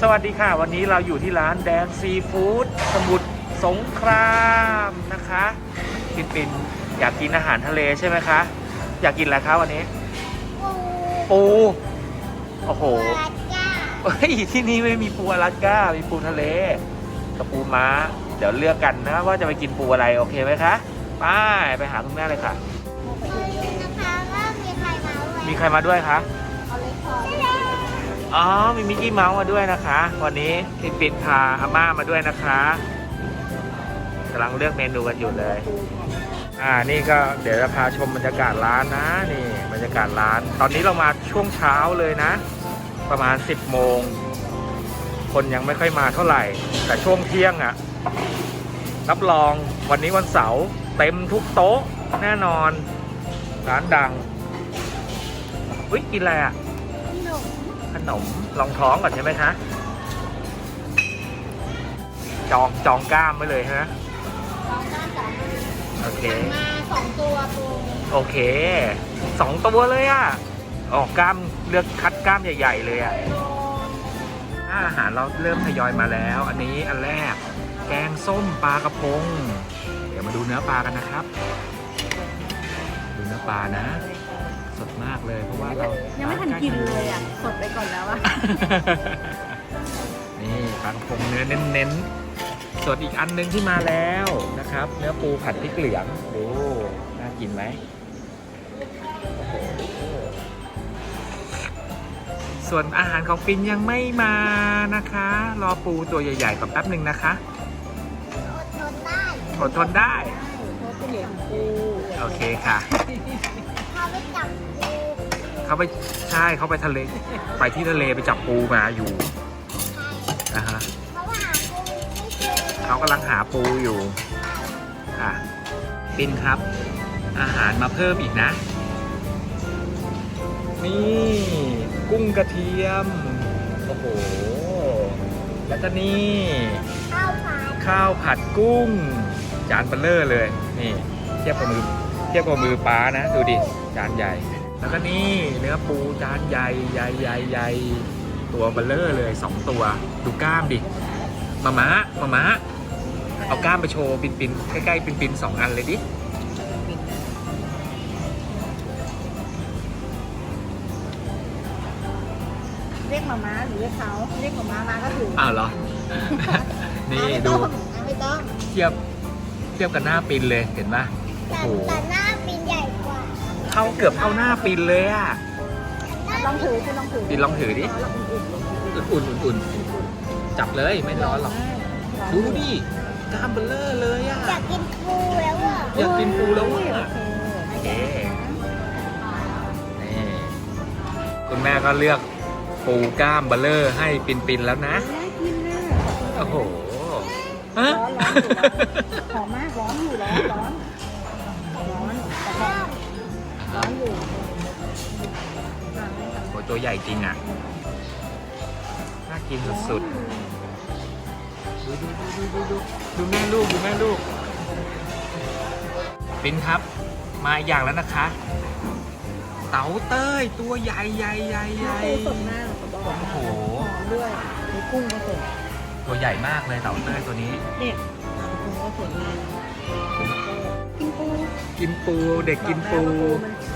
สวัสดีค่ะ วันนี้เราอยู่ที่ร้านแดงซีฟู้ดสมุทรสงครามนะคะปินปินอยากกินอาหารทะเลใช่ไหมคะ อยากกินอะไรคะวันนี้ ปูปูโอ้โหปลาจ้าเฮ้ยที่นี่ไม่มีปูอลาสก้า มีปูทะเลกับปูม้า เดี๋ยวเลือกกันนะว่าจะไปกินปูอะไรโอเคไหมคะ ไป ไปหาคุณแม่เลยค่ะนะคะว่ามีใคร มาด้วยมีใครมาด้วยคะเอาเลยพออ๋อมีมิกกี้เมาส์มาด้วยนะคะ วันนี้ปินปินพาอาม่ามาด้วยนะคะกำลังเลือกเมนูกันอยู่เลย อ่านี่ก็เดี๋ยวจะพาชมบรรยากาศร้านนะนี่บรรยากาศร้าน ตอนนี้เรามาช่วงเช้าเลยนะ ประมาณ 10โมงคนยังไม่ค่อยมาเท่าไหร่ แต่ช่วงเที่ยงอะ่ะรับรองวันนี้วันเสาร์เต็มทุกโต๊ะแน่นอน ร้านดัง อุ้ยกินอะไรอะขนมขนมลองท้องก่อนใช่ไหมคะ จองจองกล้ามไว้เลยฮะ สองก้านสองโอเคมาสองตัวปูโอเค สองตัวเลยอะ่ะออกกล้ามเลือกคัดกล้ามใหญ่ ๆ เลยอะ่ะอาหารเราเริ่มทยอยมาแล้ว อันนี้อันแรก แกงส้มปลากระพง เดี๋ยวมาดูเนื้อปลากันนะครับ ดูเนื้อปลานะส ดมากเลย เพราะว่าเรายัยังไม่ทันกินเลยอะสดไปก่อนแล้วอะนี่ปลากระพงเนื้อเน้นๆ ส่วนอีกอันหนึงที่มาแล้วนะครับ เนื้อปูผัดพริกเหลืองดูน่ากินไหมโอ้โหส่วนอาหารของปินยังไม่มานะคะ รอปูตัวใหญ่ๆก่อนแป๊บหนึ่งนะคะอดทนได้ อดทนได้ เพราะเป็นเหลียงปูโอเคค่ะเขา ไปจับปูเขาไปใช่เขาไปทะเล ไปที่ทะเลไปจับปูมาอยู่นะฮะเพราะว่าหาปูไม่เจอเขากำลังหาปูอยู่ค่ะปินครับ อาหารมาเพิ่มอีกนะ นี่ กุ้งกระเทียม โอ้โห แล้วก็นี่ ข้าวผัดข้าวผัดกุ้ง จานเบลเลอร์เลย นี่ เทียบกับมือ เทียบกับมือป้านะ ดูดิ จานใหญ่ แล้วก็นี่เนื้อปูจานใหญ่ใหญ่ใหญ่ใหญ่ตัวเบลเลอร์เลยสองตัว ดูกล้ามดิมาม้ามาม้าเอากล้ามไปโชว์ปินปินใกล้ๆปินปินสองอันเลยดิเรียกมาม้าหรือเรียกเขาเรียกมาม้ามาก็ถูกอ้าวเหรอ นี่ไม่ดูต้องไม่ต้องเทียบเทียบกับหน้าปินเลยเห็นปะ แต่โอ้โหแต่หน้าปินใหญ่กว่าเข้าเกือบเข้าหน้าปินเลยอะลองถือคุณลองถือปินลองถือดิลองอุ่นๆลองอุ่นอุ่นๆอุ่นๆจับเลยไม่ร้อนหรอกดูดิกล้ามเบลเลอร์เลยอะอยากกินปูแล้วอะอยากกินปูแล้วโออะเคโอเคนี่คุณแม่ก็เลือกปูกล้ามเบลเลอร์ให้ปินปินๆแล้วนะน่ากินน่ะโอ้โหฮะร้อนร้อนอยู่ร้อนหอมมากร้อนอยู่ร้อนร้อนร้อนแต่ก็ ร้อนอยู่โอ้ตัวใหญ่จริงอะ น่ากินสุดๆ ดูดูดูดูดูดูแม่ลูกดูแม่ลูกปินครับ มาอย่างแล้วนะคะ เต๋าเต้ยตัวใหญ่ใหญ่ใหญ่ใหญ่สดมากเขาบอกโอ้โหหอด้วยมีกุ้งก็สดตัวใหญ่มากเลยเต๋าเต้ยตัวนี้เนี่ยกุ้งก็สดมาก กินปูเด็กกินปู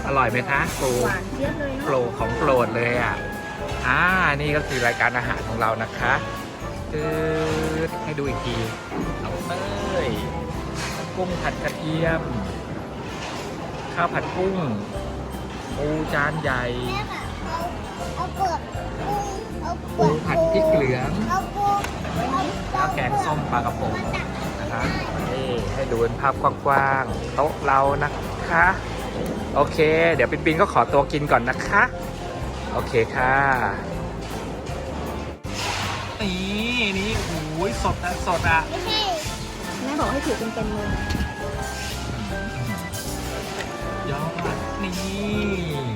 อร่อยไหมคะปูหวานเจี๊ยบเลยโปรเนาะดของโปรดเลยอะอ่านี่ก็คือรายการอาหารของเรานะคะตืดให้ดูอีกทีเอาเต้ยกุ้งผัดกระเทียม ข้าวผัดกุ้งปูจานใหญ่แม่แบบเอาเอาเปลือกปูเอาเปลืปูอกผัดพริกเหลือง เอาปูเอาแล้วแกงส้มปลากระพงมาตัก นะคะนี่ ให้ดูเป็นภาพกว้างๆโต๊ะเรานะคะ โอเค เดี๋ยวปินปินก็ขอตัวกินก่อนนะคะ โอเคค่ะ นี่นี่โอ้ยสดอะสดอะไม่ใช่แม่บอกให้ถือเป็นเป็นมือยอดนี่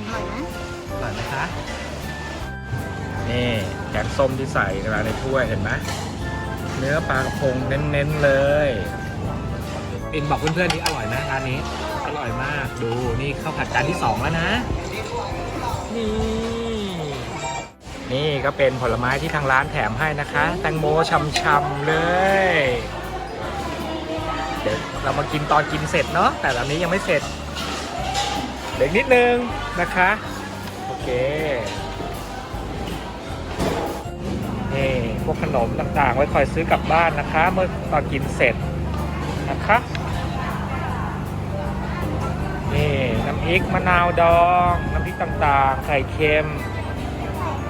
อร่อยนะอร่อยไหมคะ นี่แกงส้มที่ใส่มาในถ้วยเห็นไหมเนื้อปลากระพงเน้นๆเลย ปินบอกเพื่อนๆนี่อร่อยไหมร้านนี้ อร่อยมาก ดูนี่ข้าวผัดจานที่สองแล้วนะ นี่ นี่ก็เป็นผลไม้ที่ทางร้านแถมให้นะคะ แตงโมช่ำๆเลย เดี๋ยวเรามากินตอนกินเสร็จเนาะ แต่ตอนนี้ยังไม่เสร็จ เด็กนิดนึงนะคะ โอเคนี่พวกขนมต่างๆ ไว้คอยซื้อกลับบ้านนะคะ เมื่อตอนกินเสร็จนะคะ นี่น้ำพริกมะนาวดอง น้ำพริกต่างๆ ไข่เค็ม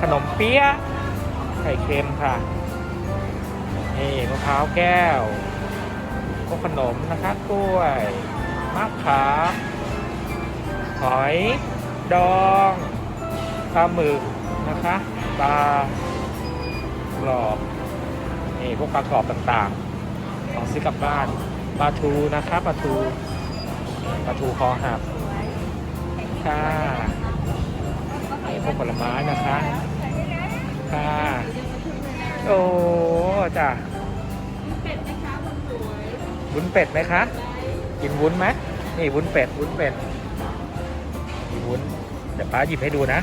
ขนมเปี๊ยะ ไข่เค็มค่ะ นี่มะพร้าวแก้วพวกขนมนะคะกล้วยมะขามหอย ดองปลาหมึกนะคะปลากรอบนี่พวกปลากรอบต่างๆของซื้อกลับบ้านปลาทูนะคะปลาทู ปลาทูคอหักค่ะนี่พวกผลไม้นะคะ ค่ะ โอ้จ้ะวุ้นเป็ดไหมคะ กินวุ้นไหมนี่วุ้นเป็ด วุ้นเป็ดวุ้นเดี๋ยวป้าหยิบให้ดูนะ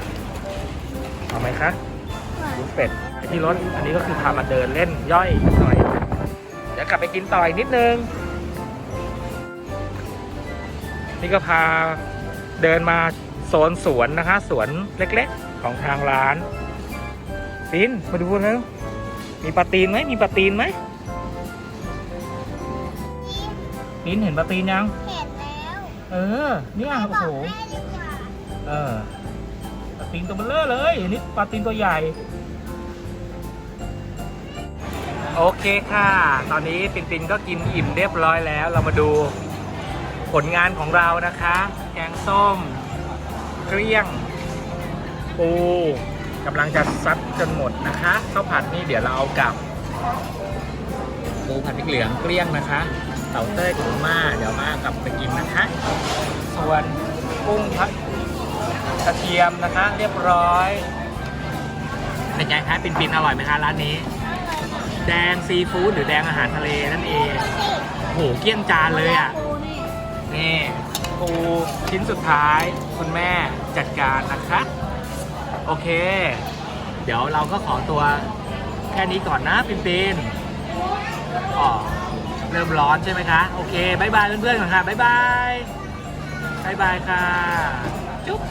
เอาไหมคะวุ้นเป็ดที่รถ อันนี้ก็คือพามาเดินเล่นย่อยหน่อย เดี๋ยวกลับไปกินต่ออีกนิดนึง นี่ก็พาเดินมาโซนสวนนะคะ สวนเล็กๆของทางร้านปินมาดูแล้วมีปลาตีนไหมมีปลาตีนไหมปินเห็นปลาตีนยัง เห็นแล้ว เออ เนี่ยบโอ้อกโหแม่ดีกว่าเออปลาตีนตัวเบลเลอร์เลยอันนี้ปลาตีนตัวใหญ่ โอเคค่ะ ตอนนี้ปินปินก็กินอิ่มเรียบร้อยแล้วเรามาดู ผลงานของเรานะคะ แกงส้ม เกลี้ยง ปูกำลังจะซัดจนหมดนะคะข้าวผัดนี่เดี๋ยวเราเอากลับปูผัดพริกเหลืองเกลี้ยงนะคะเต่าเต้ยกับม่าเดี๋ยวมากลับไปกินนะคะ ส่วนกุ้งผัดกระเทียมนะคะ เรียบร้อยเป็นไงคะปินปินอร่อยไหมคะร้านนี้ แดงซีฟู้ดหรือแดงอาหารทะเลนั่นเองโหเกลี้ยงจานเลยอะ นี่ปูชิ้นสุดท้ายคุณแม่จัดการนะคะ โอเค เดี๋ยวเราก็ขอตัวแค่นี้ก่อนนะปินปินอ๋อเริ่มร้อนใช่ไหมคะ โอเคบายบายเพื่อนๆก่อนค่ะบายบายบายบายค่ะ จุ๊บ